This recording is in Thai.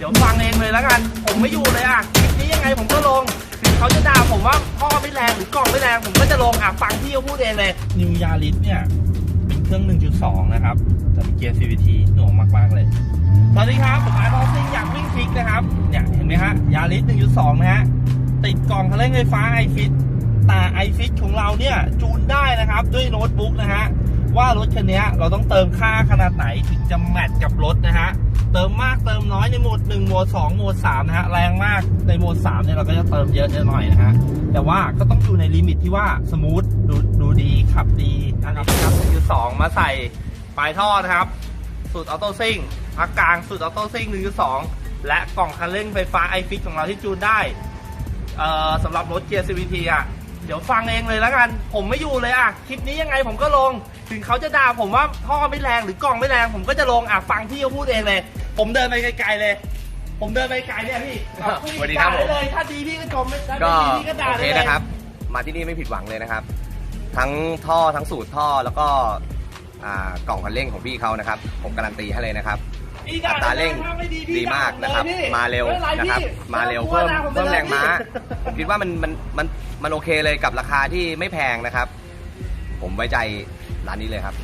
เดี๋ยวฟังเองเลยแล้วกัน ผมไม่อยู่เลยอะคลิปนี้ยังไงผมก็ลงถึงเขาจะด่าผมว่าพ่อไม่แรงหรือกล่องไม่แรงผมก็จะลงอะฟังพี่เขาพูดเองเลยนิวยาริสเนี่ยเป็นเครื่อง 1.2 นะครับแต่เป็นเกียร์ CVT หน่วงมากๆเลย สวัสดีครับผมอาร์ตออฟซิงอยากวิ่งฟิกนะครับ เนี่ยเห็นไหมฮะยาริส 1.2 นะฮะติดกล่องคันเร่งไฟฟ้า iFit แต่ iFit ของเราเนี่ยจูนได้นะครับด้วยโน้ตบุ๊กนะฮะว่ารถคันนี้เราต้องเติมค่าขนาดไหนถึงจะแมทกับรถนะฮะเติมมาก น้อยในโหมด1โหมด2โหมด3นะฮะแรงมากในโหมด3เนี่ยเราก็จะเติมเยอะหน่อยนะฮะแต่ว่าก็ต้องอยู่ในลิมิตที่ว่าสมูทดูดูดีขับดีนะครับครับ1.2มาใส่ปลายท่อนะครับสูตรออโต้ซิ่งพักกลางสูตรออโต้ซิ่ง1.2 และกล่องคันเร่งไฟฟ้าไอฟิกของเราที่จูนได้เอ่อสำหรับรถเกียร์ CVT อะ เดี๋ยวฟังเองเลยแล้วกัน ผมไม่อยู่เลยอะ คลิปนี้ยังไงผมก็ลง ถึงเขาจะด่าผมว่าท่อไม่แรงหรือกล่องไม่แรง ผมก็จะลงอะ ฟังพี่เขาพูดเองเลย ผมเดินไปไกลๆเลย ผมเดินไปไกลเนี่ยพี่เอาสวัสดีครับด่าผมเลย ถ้าดีพี่ก็ชมถ้าก็ไม่ดีพี่ก็ด่าโอเลเคยนะครับ มาที่นี่ไม่ผิดหวังเลยนะครับ ทั้งท่อทั้งสูตรท่อแล้วก็อ่ากล่องคันเร่งของพี่เขานะครับ ผมการันตีให้เลยนะครับ พี่อัด่ตราเร่งถ้ไม่พี่ดีมากนะครับ ด่ผลยพี่มาเร็วไป็ไนะครับ พี่มาเร็วไต้เพิ่องมกลัวนะผเพิ่มป็นแรงม้าพี่ผมคิดว่ามันมันมันมันโอเคเลยกับราคาที่ไม่แพงนะครับ ผมไว้ใจร้านนี้เลยครับ